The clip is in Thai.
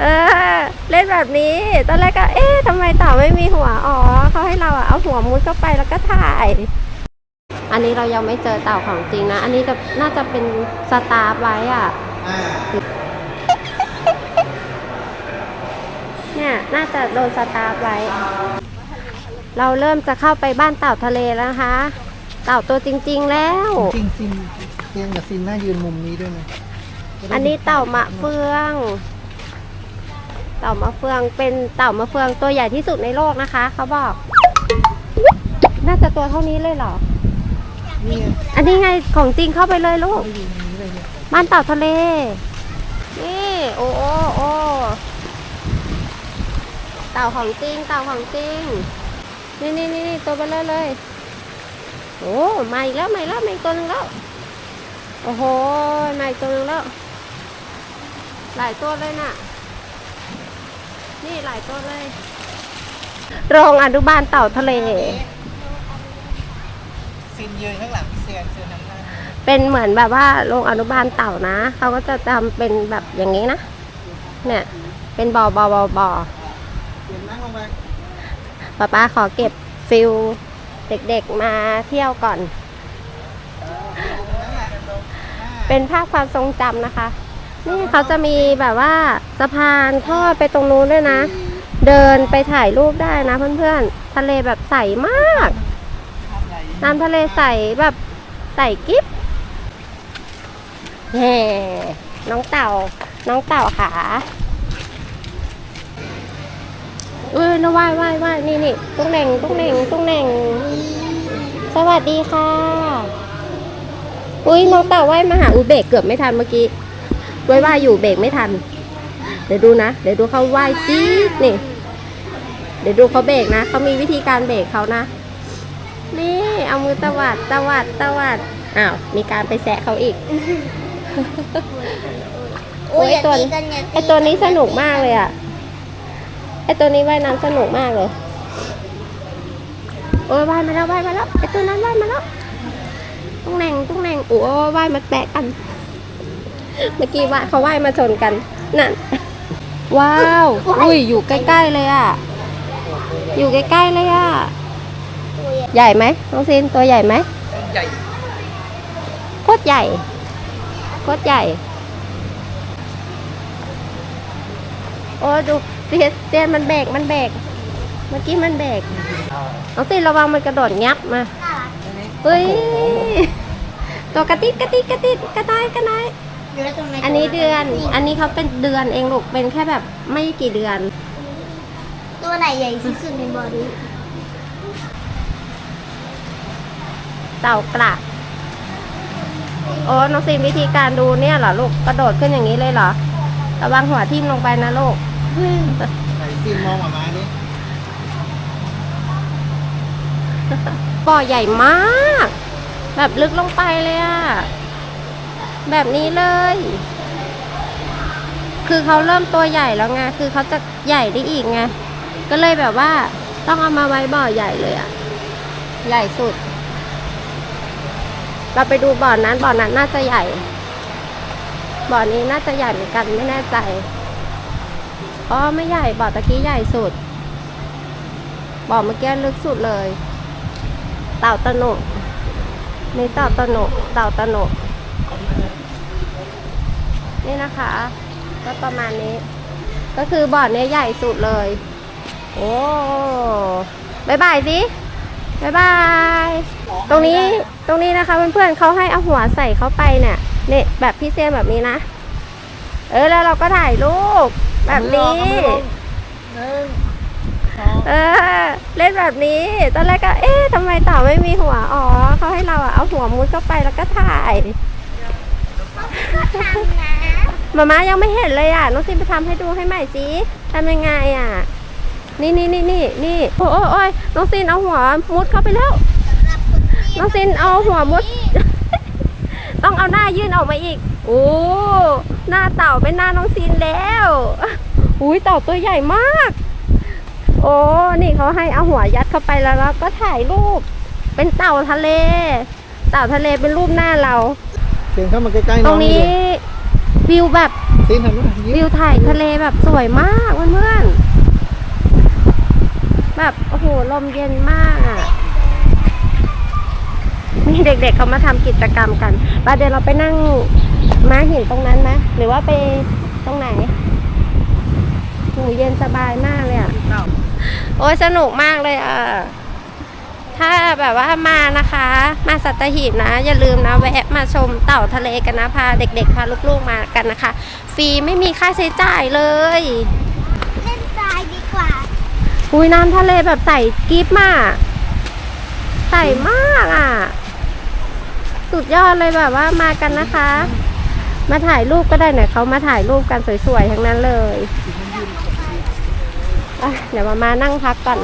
เออเล่นแบบนี้ ตอนแรกก็ เอ๊ะทำไมเต่าไม่มีหัว อ๋อเขาให้เราอะเอาหัวมุดเข้าไปแล้วก็ถ่าย อันนี้เรายังไม่เจอเต่าของจริงนะ อันนี้จะน่าจะเป็นสตาร์ฟไว้อะอ่าเนี่ย น่าจะโดนสตาร์ฟไว้ เราเริ่มจะเข้าไปบ้านเต่าทะเลแล้วนะคะ เต่าตัวจริง ๆ แล้ว จริงๆซินเซียนกับซินน่ายืนมุมนี้ด้วยนะอันนี้เต่ามะเฟืองเต่ามะเฟืองเป็นเต่ามะเฟืองตัวใหญ่ที่สุดในโลกนะคะ เขาบอก น่าจะตัวเท่านี้เลยเหรอ อันนี้ไงของจริงเข้าไปเลยลูกบ้านเต่าทะเล นี่โอ้โอ้โอ้เต่าของจริง เต่าของจริง นี่นี่นี่นตัวไปเลอเลย โอ้มาอีกแล้วมาอีกแล้วมาอีกตัวหนึงแล้ว โอ้โหมาอีกตัวหนึงแล้ว หลายตัวเลยน่ะ นี่หลายตัวเลย โรงอนุบาลเต่าทะเลซินยืนข้างหลังพี่เซียนเซียนนำหน้าเป็นเหมือนแบบว่าโรงอนุบาลเต่านะ เขาก็จะทำเป็นแบบอย่างนี้นะ เนี่ย เป็นบ่อบ่อบ่อบ่อเซียนนั่งลงไปป้าป้าขอเก็บฟิลเด็กๆมาเที่ยวก่อน เป็นภาพความทรงจำนะคะ นี่เขาจะมีแบบว่าสะพานทอดไปตรงนู้นด้วยนะ เดินไปถ่ายรูปได้นะเพื่อนๆ ทะเลแบบใสมากน้ำทะเลใสแบบใสกิ๊บแห่น้องเต่า น้องเต่าขาเอ้ยนะว่ายว่ายว่ายนี่นี่ตุ้งเหน่งตุ้งเหน่งตุ้งเหน่ง สวัสดีค่ะ อุ้ยน้องเต่าว่ายมาหาอุเบกเกือบไม่ทันเมื่อกี้ ว่ายว่ายอยู่เบรกไม่ทัน เดี๋ยวดูนะ เดี๋ยวดูเขาว่ายจี๊ดนี่ เดี๋ยวดูเขาเบรกนะเขามีวิธีการเบรกเขานะ นี่เอามือตวัดตวัดตวัดอ้าวมีการไปแซะเขาอีกโอ้ยอย่าตัวตีกันอย่าตีไอตัวนี้สนุกมากเลยอะไอตัวนี้ว่ายน้ำสนุกมากเลยโอ้ยว่ายมาแล้วว่ายมาแล้วไอตัวนั้นว่ายมาแล้วตุ้งแหน่งตุ้งแหน่งโอ้ยว่ายมาแตะกัน เมื่อกี้ว่าเขาว่ายมาชนกันนั่นว้าว อุ้ยอยู่ใกล้ๆเลยอะอยู่ใกล้ๆเลยอะใหญ่ไหมน้องซินตัวใหญ่ไหมใหญ่โคตรใหญ่โคตรใหญ่ โอ้ดูเตียนเตียนมันเบรกมันเบรกเมื่อกี้มันเบรกน้องซินระวังมันกระโดดงับมาเฮ้ยตัวกระติดกระติดกระติดกระต่ายกระต่าย เดี๋ยวตรงไหอันนี้เดือน อันนี้เขาเป็นเดือนเองลูก เป็นแค่แบบไม่กี่เดือน ตัวไหนใหญ่ที่สุดในบอดี้เต่ากระโอ้น้องซินวิธีการดูเนี่ยเหรอลูก กระโดดขึ้นอย่างนี้เลยเหรอ ระวังหัวทิ่มลงไปนะลูกไหนซินมองออกมาดิบ่อใหญ่มาก แบบลึกลงไปเลยอะ แบบนี้เลย คือเขาเริ่มตัวใหญ่แล้วไง คือเขาจะใหญ่ได้อีกไง ก็เลยแบบว่าต้องเอามาไว้บ่อใหญ่เลยอะใหญ่สุด เราไปดูบ่อนั้น บ่อนั้นน่าจะใหญ่ บ่อนี้น่าจะใหญ่เหมือนกันไม่แน่ใจ อ๋อไม่ใหญ่ บ่อตะกี้ใหญ่สุด บ่อเมื่อกี้ลึกสุดเลย เต่าตะหนุนี่เต่าตะหนุเต่าตะหนุ นี่นะคะ ก็ประมาณนี้ ก็คือบ่อนี้ใหญ่สุดเลย โอ้บายบายสิบายบาย ตรงนี้ตรงนี้นะคะเพื่อนๆเขาให้เอาหัวใส่เข้าไปเนี่ยเนี่แบบพี่เซียนแบบนี้นะ เออแล้วเราก็ถ่ายรูปแบบนี้ เออ เล่นแบบนี้ ตอนแรกก็ เอ๊ะทำไมเต่าไม่มีหัว อ๋อเขาให้เราอะเอาหัวมุดเข้าไปแล้วก็ถ่าย มาม่ายังไม่เห็นเลยอะ น้องซินไปทำให้ดูให้ใหม่สิทำยังไงอะ นี่นี่นี่นี่นี่โอ้ยโอ้ยโอ้ยน้องซินเอาหัวมุดเข้าไปแล้วสำหรับคนที่น้องซินเอาหัวมุด ต้องเอาหน้ายื่นออกมาอีก โอ้ หน้าเต่าเป็นหน้าน้องซินแล้ว อุ้ยเต่าตัวใหญ่มาก โอ้ นี่เขาให้เอาหัวยัดเข้าไปแล้วแล้วก็ถ่ายรูป เป็นเต่าทะเล เต่าทะเลเป็นรูปหน้าเราเซียนเข้ามาใกล้ๆตน้รองงนี่นี้ดิ วิวแบบซินทำด้วยยิ้มวิวถ่ายทะเลแบบสวยมากเพื่อนๆแบบโอ้โหลมเย็นมากอะนี่เด็กๆเขามาทำกิจกรรมกันไปเดี๋ยวเราไปนั่งม้าหินตรงนั้นไหมหรือว่าไปตรงไหนโหเย็นสบายมากเลยอะ โอ้ยสนุกมากเลยอะ ถ้าแบบว่ามานะคะ มาสัตหีบนะ อย่าลืมนะแวะมาชมเต่าทะเลกันนะพาเด็กๆพาลูกๆมากันนะคะ ฟรีไม่มีค่าใช้จ่ายเลย เล่นทรายดีกว่า อุ้ยน้ำทะเลแบบใสกิ๊บมากใสมากอะ สุดยอดเลยแบบว่ามากันนะคะ มาถ่ายรูปก็ได้เนี่ยเขามาถ่ายรูปกันสวยๆทั้งนั้นเลยอะเดี๋ยวมามานั่งพักก่อน